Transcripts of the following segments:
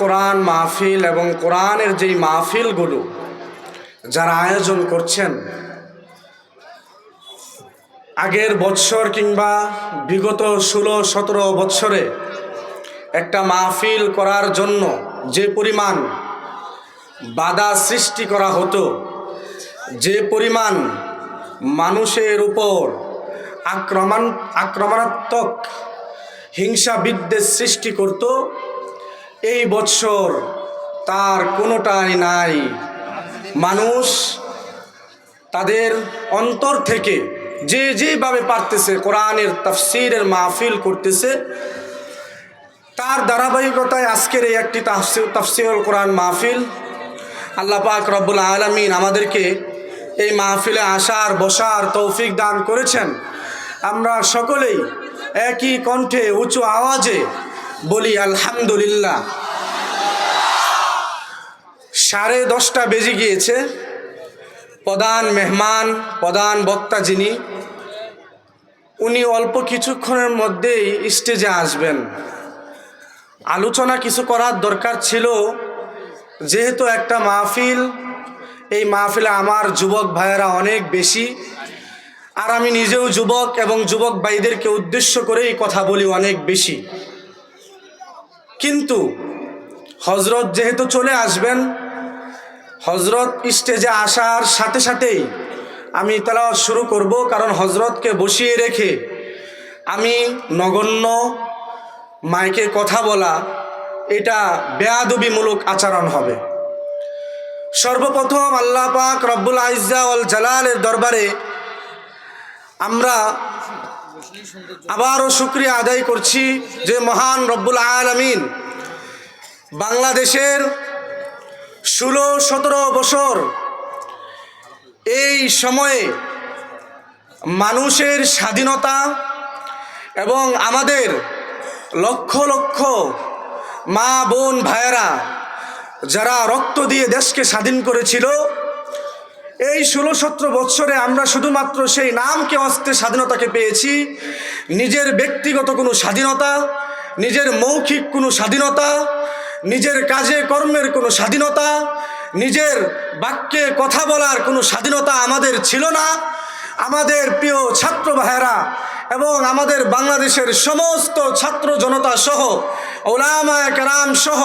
কোরআন মাহফিল এবং কোরআনের যেই মাহফিলগুলো যারা আয়োজন করছেন, আগের বৎসর কিংবা বিগত ষোলো, সতেরো বৎসরে একটা মাহফিল করার জন্য যে পরিমাণ বাধা সৃষ্টি করা হতো, যে পরিমাণ মানুষের উপর আক্রমণ, আক্রমণাত্মক হিংসা বিদ্বেষ সৃষ্টি করত এই বৎসর তার কোনোটাই নাই। মানুষ তাদের অন্তর থেকে যে যেভাবে পারতেছে কোরআনের তাফসিরের মাহফিল করতেছে, তার ধারাবাহিকতায় আজকের এই একটি তাফসির, তাফসিরুল কোরআন মাহফিল, আল্লাহ পাক রব্বুল আলমিন আমাদেরকে এই মাহফিলে আসার, বসার তৌফিক দান করেছেন। আমরা সকলেই একই কণ্ঠে, উঁচু আওয়াজে বলি, আলহামদুলিল্লাহ। সাড়ে দশটা বেজে গিয়েছে। প্রধান মেহমান, প্রধান বক্তা যিনি, উনি অল্প কিছুক্ষণের মধ্যেই স্টেজে আসবেন। আলোচনা কিছু করার দরকার ছিল। যেহেতু একটা মাহফিল, এই মাহফিলে আমার যুবক ভাইয়েরা অনেক বেশি। আর আমি নিজেও যুবক এবং যুবক ভাইদেরকে উদ্দেশ্য করেই কথা বলি অনেক বেশি। কিন্তু হজরত যেহেতু চলে আসবেন, হজরত স্টেজে আসার সাথে সাথেই আমি তেলাওয়াত শুরু করব, কারণ হজরতকে বসিয়ে রেখে আমি নগণ্য মাইকে কথা বলা, এটা বেয়াদবিমূলক আচরণ হবে। সর্বপ্রথম আল্লাহ পাক রব্বুল আইজা জালালের দরবারে আমরা আবারও শুক্রিয়া আদায় করছি যে মহান রব্বুল আলমিন বাংলাদেশের ষোলো, সতেরো বছর এই সময়ে মানুষের স্বাধীনতা এবং আমাদের লক্ষ লক্ষ মা, বোন, ভাইয়েরা যারা রক্ত দিয়ে দেশকে স্বাধীন করেছিল এই ষোলো সতেরো বৎসরে আমরা শুধুমাত্র সেই নামকে অস্তে স্বাধীনতাকে পেয়েছি। নিজের ব্যক্তিগত কোনো স্বাধীনতা, নিজের মৌখিক কোনো স্বাধীনতা, নিজের কাজে, কর্মের কোনো স্বাধীনতা, নিজের বাক্যে কথা বলার কোনো স্বাধীনতা আমাদের ছিল না। আমাদের প্রিয় ছাত্র ভাইয়েরা এবং আমাদের বাংলাদেশের সমস্ত ছাত্র জনতা সহ ওলামায় কেরাম সহ,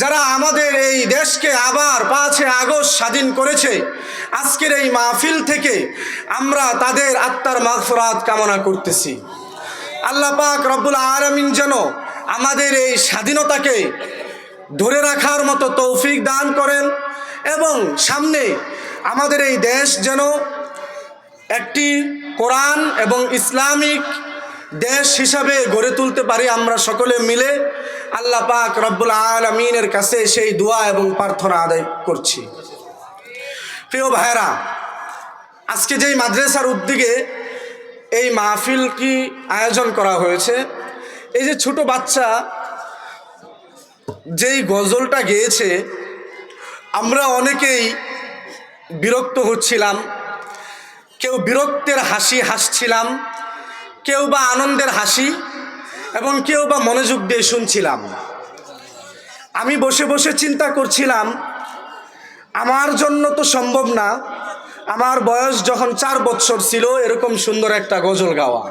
যারা আমাদের এই দেশকে আবার পাঁচে আগস্ট স্বাধীন করেছে, আজকের এই মাহফিল থেকে আমরা তাদের আত্মার মাগফরাত কামনা করতেছি। আল্লাহ পাক রব্বুল আলমিন যেন আমাদের এই স্বাধীনতাকে ধরে রাখার মতো তৌফিক দান করেন এবং সামনে আমাদের এই দেশ যেন একটি কোরআন এবং ইসলামিক দেশ হিসাবে গড়ে তুলতে পারি আমরা সকলে মিলে আল্লাহ পাক রব্বুল আলমিনের কাছে সেই দোয়া এবং প্রার্থনা আদায় করছি। প্রিয় ভাইরা আজকে যেই মাদ্রাসার উদ্যোগে এই মাহফিল কি আয়োজন করা হয়েছে, এই যে ছোট বাচ্চা যেই গজলটা গেয়েছে, আমরা অনেকেই বিরক্ত হচ্ছিলাম। কেউ বিরক্তের হাসি হাসছিলাম, কেউ বা আনন্দের হাসি এবং কেউ বা মনোযোগ দিয়ে শুনছিলাম। আমি বসে বসে চিন্তা করছিলাম, আমার জন্য তো সম্ভব না, আমার বয়স যখন চার বছর ছিল, এরকম সুন্দর একটা গজল গাওয়া।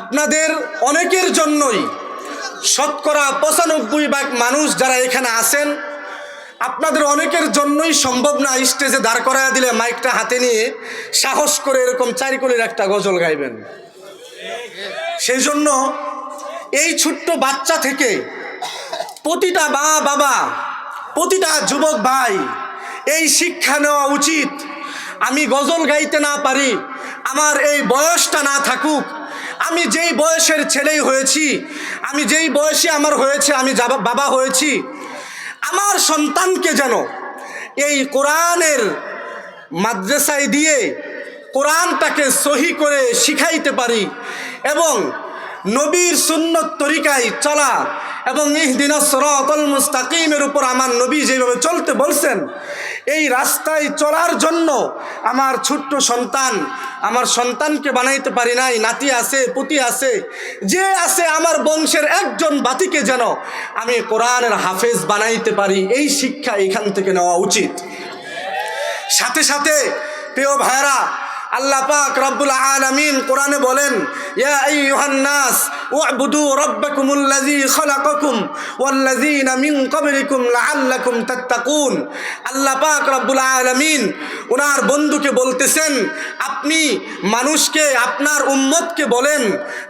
আপনাদের অনেকের জন্যই শতকরা পঁচানব্বই ভাগ মানুষ যারা এখানে আছেন আপনাদের অনেকের জন্যই সম্ভব না স্টেজে দাঁড় করায় দিলে মাইকটা হাতে নিয়ে সাহস করে এরকম চারিকলির একটা গজল গাইবেন। সেই জন্য এই ছোট্ট বাচ্চা থেকে প্রতিটা মা বাবা, প্রতিটা যুবক ভাই, এই শিক্ষা নেওয়া উচিত। আমি গজল গাইতে না পারি, আমার এই বয়সটা না থাকুক, আমি যেই বয়সের ছেলেই হয়েছি, আমি যেই বয়সে আমার হয়েছে, আমি বাবা হয়েছি আমার সন্তানকে যেন এই কোরআনের মাদ্রাসায় দিয়ে কোরআনটাকে সহি করে শিখাইতে পারি এবং নবীর সুন্নত তরিকায় চলা এবং ইহদিনা সরাতল মুস্তাকিমের উপর আমার নবী যেভাবে চলতে বলছেন, এই রাস্তায় চলার জন্য আমার ছোট্ট সন্তান, আমার সন্তানকে বানাইতে পারি নাই, নাতি আছে, পুতি আছে, যে আছে আমার বংশের একজন বাতিকে যেন আমি কোরআনের হাফেজ বানাইতে পারি, এই শিক্ষা এখান থেকে নেওয়া উচিত। সাথে সাথে, প্রিয় ভাইরা আল্লাহ পাক রব্বুল আলামিন কোরআনে বলেন, ইয়া আইয়ুহান নাস, উ'বুদু রাব্বাকুমুল্লাযী খালাকাকুম ওয়াল্লাযীনা মিন ক্বাবলিকুম লাআল্লাকুম তাত্তাকুন। আল্লাহ পাক রব্বুল আলামিন ওনার বন্ধুকে বলতেছেন, আপনি মানুষকে, আপনার উম্মতকে বলেন,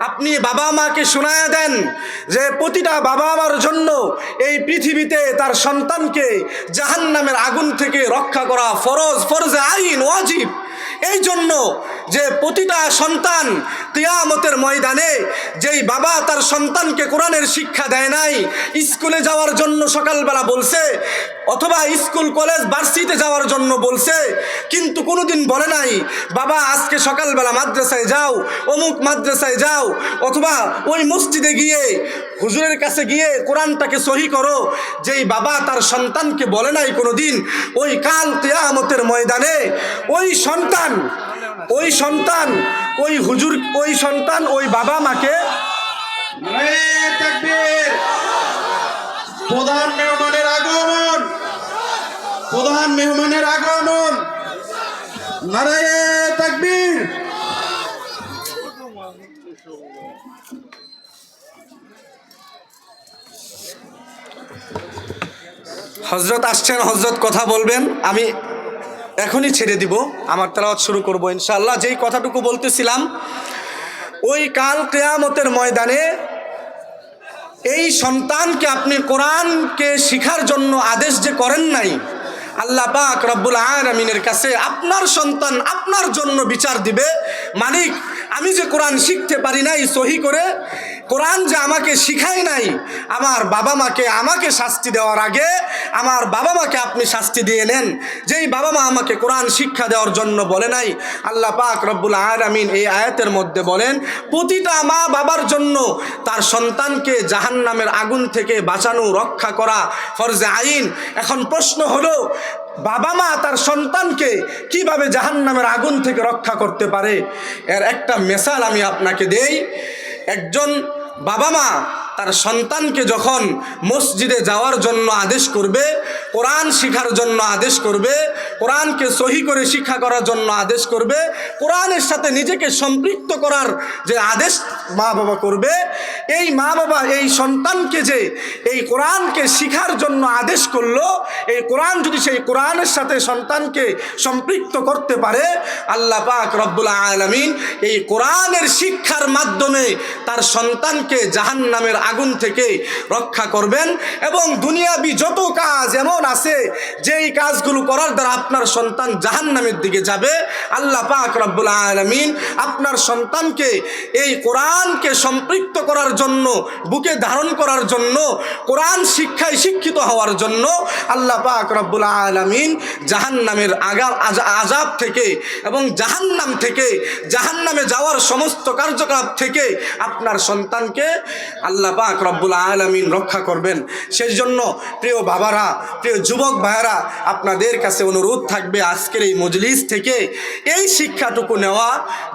আপনি বাবা মাকে শোনায়া দেন যে প্রতিটা বাবা মার জন্য এই পৃথিবীতে তার সন্তানকে জাহান্নামের আগুন থেকে রক্ষা করা ফরজ, ফরজে আইন, ওয়াজিব। এই জন্য যে প্রতিটা সন্তান কিয়ামতের ময়দানে, যেই বাবা তার সন্তানকে কোরআনের শিক্ষা দেয় নাই, স্কুলে যাওয়ার জন্য সকালবেলা বলছে, অথবা স্কুল, কলেজ, ভার্সিটিতে যাওয়ার জন্য বলছে, কিন্তু কোনোদিন বলে নাই, বাবা, আজকে সকালবেলা মাদ্রাসায় যাও, অমুক মাদ্রাসায় যাও, অথবা ওই মসজিদে গিয়ে, হুজুরের কাছে গিয়ে কোরআনটাকে সহি করো। যেই বাবা তার সন্তানকে বলে নাই কোনোদিন, ওই কাল কেয়ামতের ময়দানে ওই সন্তান ওই সন্তান ওই হুজুর ওই সন্তান ওই বাবা মাকে প্রধান মেহমানের আগমন। প্রধান মেহমানের আগমন। নারায়ে তাকবীর হজরত আসছেন হজরত কথা বলবেন। আমি এখনই ছেড়ে দিব, আমার তেলাওয়াত শুরু করব ইনশাআল্লাহ। যেই কথাটুকু বলতেছিলাম, ওই কাল কেয়ামতের ময়দানে এই সন্তানকে আপনি কোরআনকে শিখার জন্য আদেশ যে করেন নাই, আল্লাহ পাক রব্বুল আমিনের কাছে আপনার সন্তান আপনার জন্য বিচার দিবে মালিক, আমি যে কোরআন শিখতে পারি নাই সহি করে, কোরআন যে আমাকে শিখায় নাই, আমার বাবা মাকে আমাকে শাস্তি দেওয়ার আগে, আমার বাবা মাকে আপনি শাস্তি দিয়ে নেন। যেই বাবা মা আমাকে কোরআন শিক্ষা দেওয়ার জন্য বলে নাই, আল্লাহ পাক রব্বুল আলামিন এই আয়াতের মধ্যে বলেন, প্রতিটা মা বাবার জন্য তার সন্তানকে জাহান্নামের আগুন থেকে বাঁচানো, রক্ষা করা ফরজে আইন। এখন প্রশ্ন হলো বাবা মা তার সন্তানকে কীভাবে জাহান নামের আগুন থেকে রক্ষা করতে পারে? এর একটা মেশাল আমি আপনাকে দেই। একজন বাবা মা তার সন্তানকে যখন মসজিদে যাওয়ার জন্য আদেশ করবে, কোরআন শিখার জন্য আদেশ করবে, কোরআনকে সহি করে শিক্ষা করার জন্য আদেশ করবে, কোরআনের সাথে নিজেকে সম্পৃক্ত করার যে আদেশ মা বাবা করবে, এই মা বাবা, এই সন্তানকে যে এই কোরআনকে শিখার জন্য আদেশ করল, এই কোরআন যদি সেই কোরআনের সাথে সন্তানকে সম্পৃক্ত করতে পারে, আল্লাহ পাক রব্বুল আলমিন এই কোরআনের শিক্ষার মাধ্যমে তার সন্তানকে জাহান্নামের আগুন থেকে রক্ষা করবেন এবং দুনিয়াবি যত কাজ এমন আছে, যেই কাজগুলো করার দ্বারা আপনার সন্তান জাহান্নামের দিকে যাবে, আল্লাহ পাক রব্বুল আলমিন আপনার সন্তানকে এই কোরআনকে সম্পৃক্ত করার জন্য, বুকে ধারণ করার জন্য, কোরআন শিক্ষায় শিক্ষিত হওয়ার জন্য আল্লাহ পাক রব্বুল আলমিন জাহান্নামের আগা আজা- আজাব থেকে এবং জাহান্নাম থেকে, জাহান্নামে যাওয়ার সমস্ত কার্যকলাপ থেকে আপনার সন্তানকে আল্লাহ পাক রব্বুল আলমিন রক্ষা করবেন। সেই জন্য প্রিয় বাবারা, প্রিয় যুবক ভাইয়েরা, আপনাদের কাছে অনুরোধ থাকবে আজকের এই মজলিস থেকে। এই শিক্ষাটুকু নেওয়া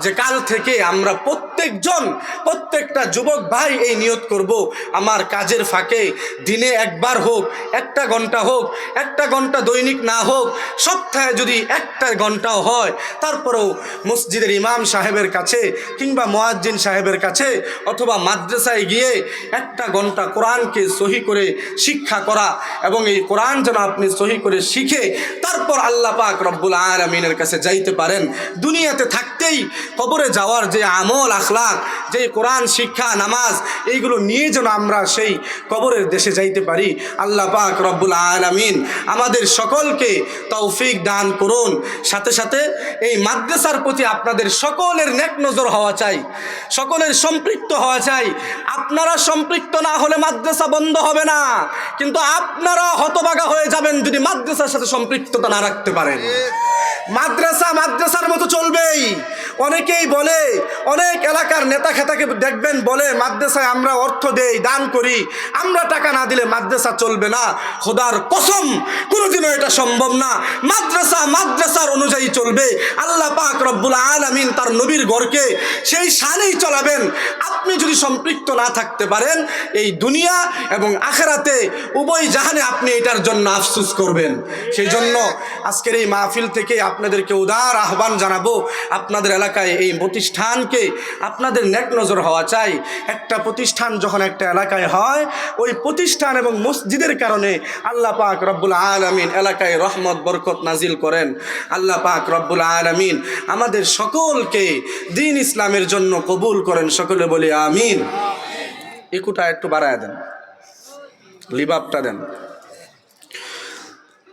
যে কাল থেকে আমরা প্রত্যেকজন, প্রত্যেকটা যুবক ভাই এই নিয়ত করব, আমার কাজের ফাঁকে। দিনে একবার হোক, একটা ঘণ্টা হোক, একটা ঘণ্টা দৈনিক না হোক, সপ্তাহে যদি একটা ঘন্টাও হয়, তারপরেও মসজিদের ইমাম সাহেবের কাছে কিংবা মোয়াজ্জিন সাহেবের কাছে অথবা মাদ্রাসায় গিয়ে একটা ঘণ্টা কোরআনকে সহি করে শিক্ষা করা এবং এই কোরআন যেন আপনি সহি করে শিখে তারপর আল্লাহ পাক রব্বুল আলমিনের কাছে যাইতে পারেন। দুনিয়াতে থাকতেই কবরে যাওয়ার যে আমল, আখলাক, যে কোরআন, শিক্ষা, নামাজ, এইগুলো নিয়ে যেন আমরা সেই কবরের দেশে যাইতে পারি। আল্লাহ পাক রব্বুল আলমিন আমাদের সকলকে তৌফিক দান করুন। সাথে সাথে এই মাদ্রাসার প্রতি আপনাদের সকলের নেক নজর হওয়া চাই, সকলের সম্পৃক্ত হওয়া চাই। আপনারা সম্পৃক্ত না হলে মাদ্রাসা বন্ধ হবে না। কিন্তু আপনারা হতবাগা হয়ে যাবেন যদি মাদ্রাসার সাথে সম্পৃক্ততা না রাখতে পারেন। মাদ্রাসা মাদ্রাসার মতো চলবেই। অনেকেই বলে, অনেক এলাকার নেতা খেতাকে দেখবেন বলে, মাদ্রাসায় আমরা অর্থ দেই, দান করি, আমরা টাকা না দিলে মাদ্রাসা চলবে না। খোদার কসম, কোনোদিনও এটা সম্ভব না। মাদ্রাসা মাদ্রাসার অনুযায়ী চলবে। আল্লাহ পাক রব্বুল আলামিন তার নবীর গড়কে সেই সানেই চলাবেন। আপনি যদি সম্পৃক্ত না থাকতে পারেন, এই দুনিয়া এবং আখেরাতে উভয় জাহানে আপনি এটার জন্য আফসুস করবেন। সেই জন্য আজকের এই মাহফিল থেকে আপনাদেরকে উদার আহ্বান জানাব। আপনাদের এলাকায় এই প্রতিষ্ঠানকে আপনাদের নেক নজর হওয়া চাই। একটা প্রতিষ্ঠান যখন একটা এলাকায় হয়, ওই প্রতিষ্ঠান এবং মসজিদের কারণে আল্লাহ পাক রব্বুল আলমিন এলাকায় রহমত, বরকত নাজিল করেন। আল্লাহ পাক রব্বুল আলমিন আমাদের সকলকে দিন ইসলামের জন্য কবুল করেন। সকলে বলি আমিন। একুটা একটু বাড়ায় দেন। লিবাবটা দেন।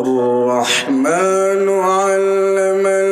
الرحمن علم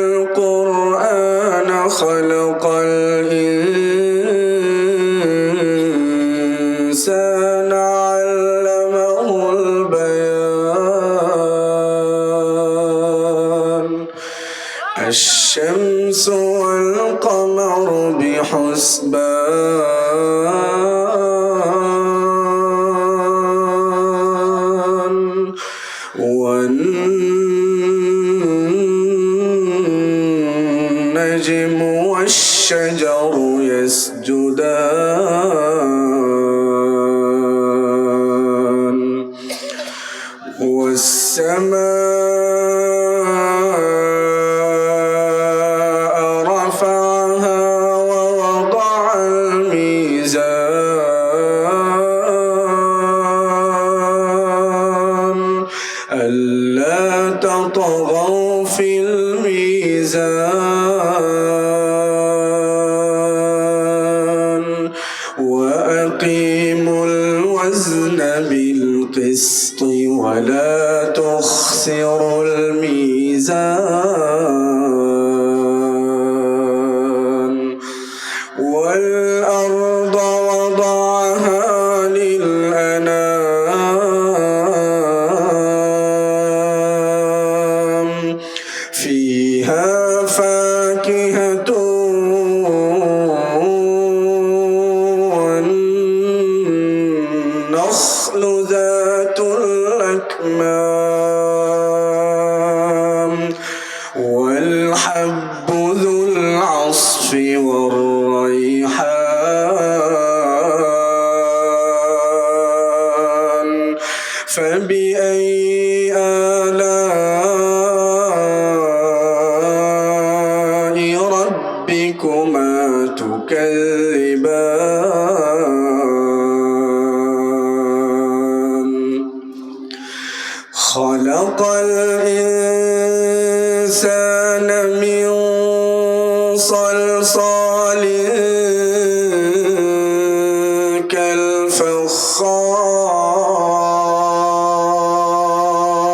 Dios.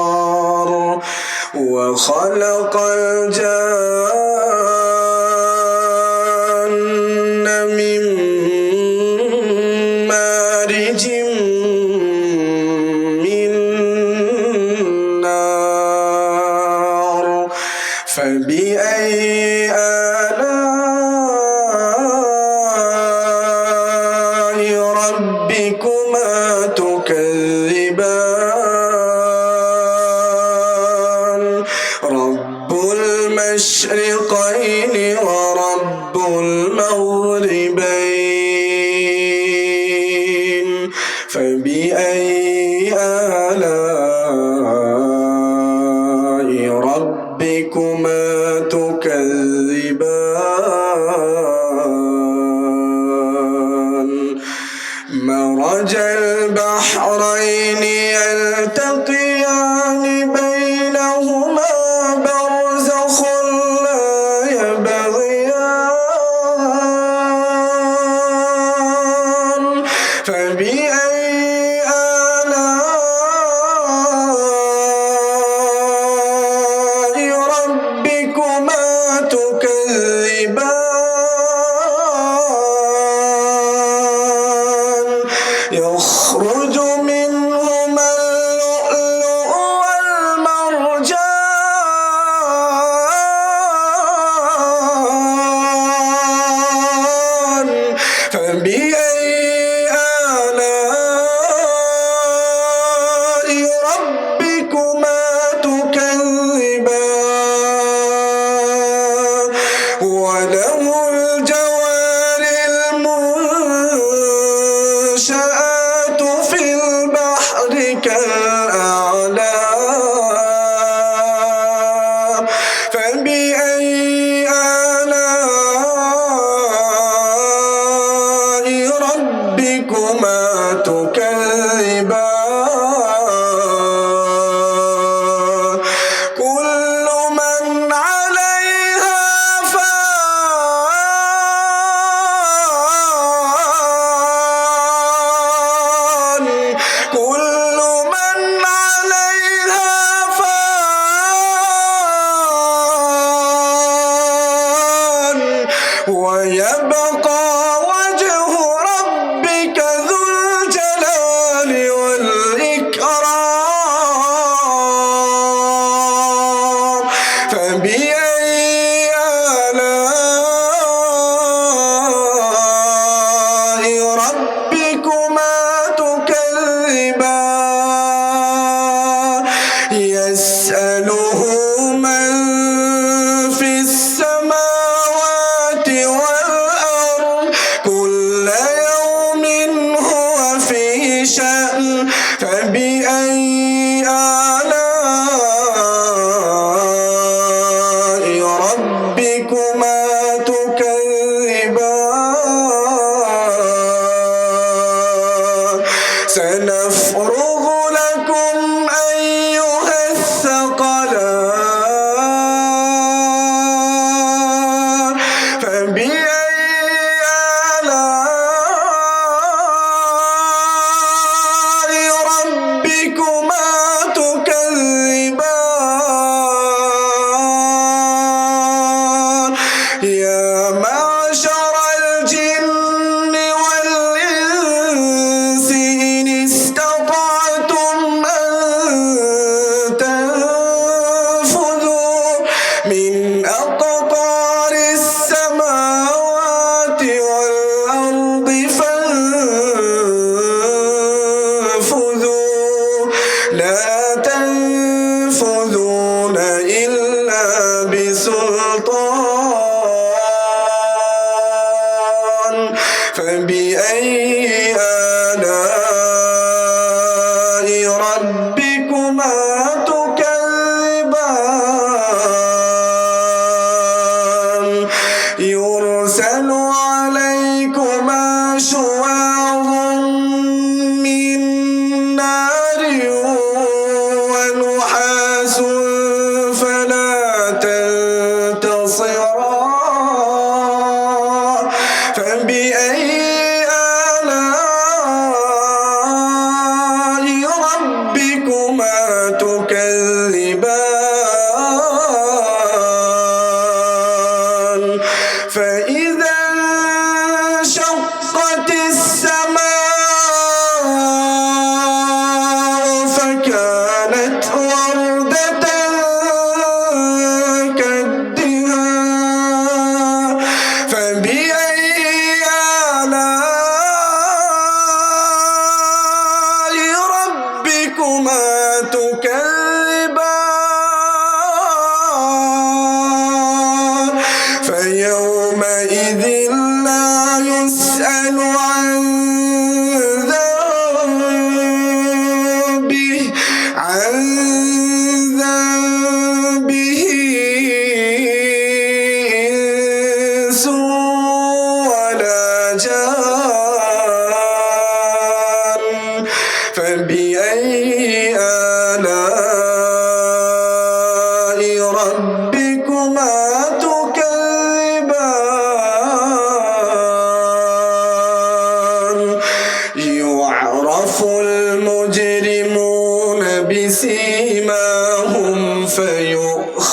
الأبرار وخلق الجنة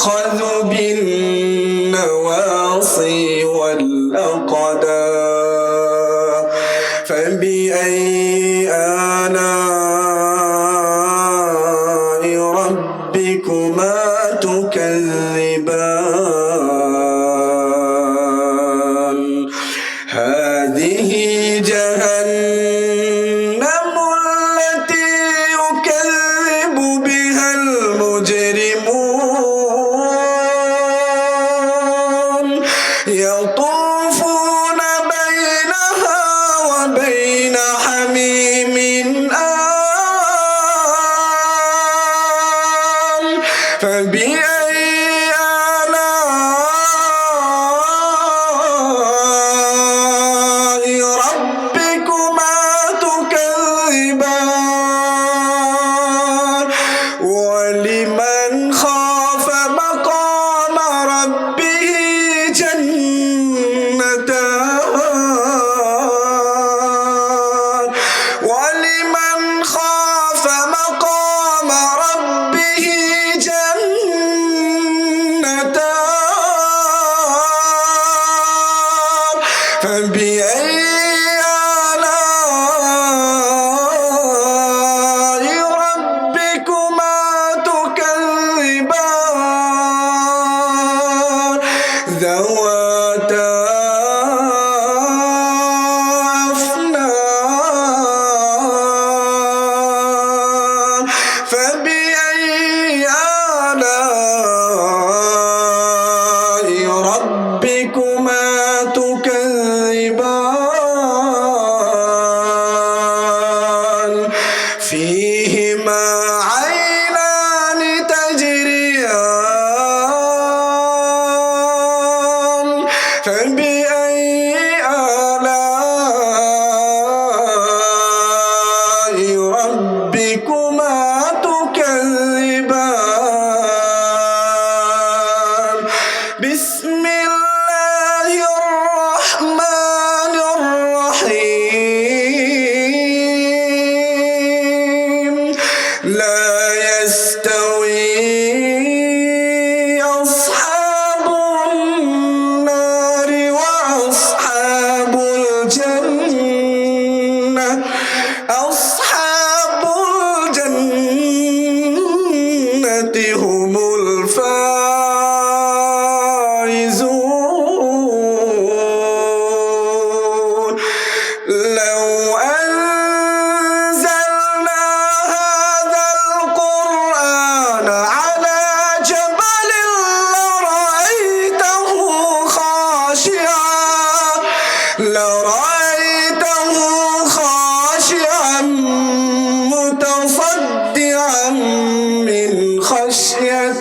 يؤخذ بالنواصي. here.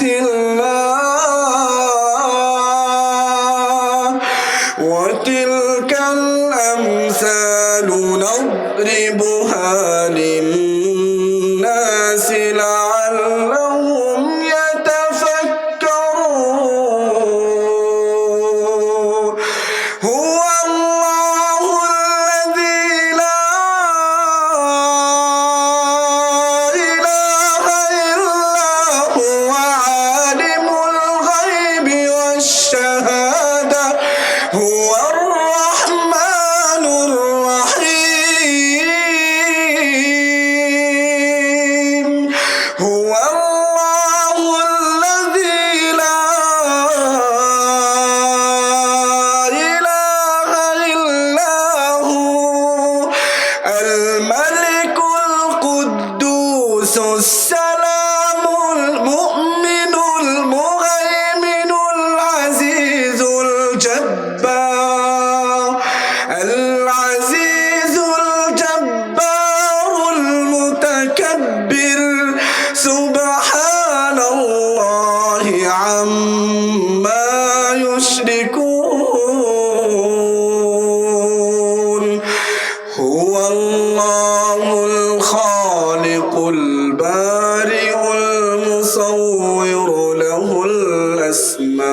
الأسماء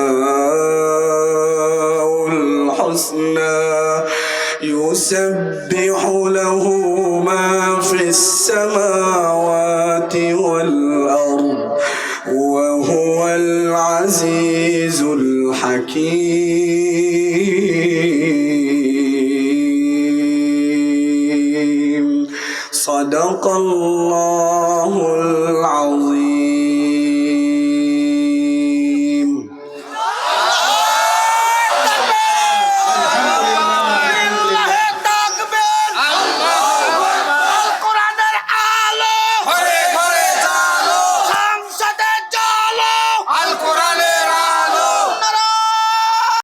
الحسنى يسبح له ما في السماوات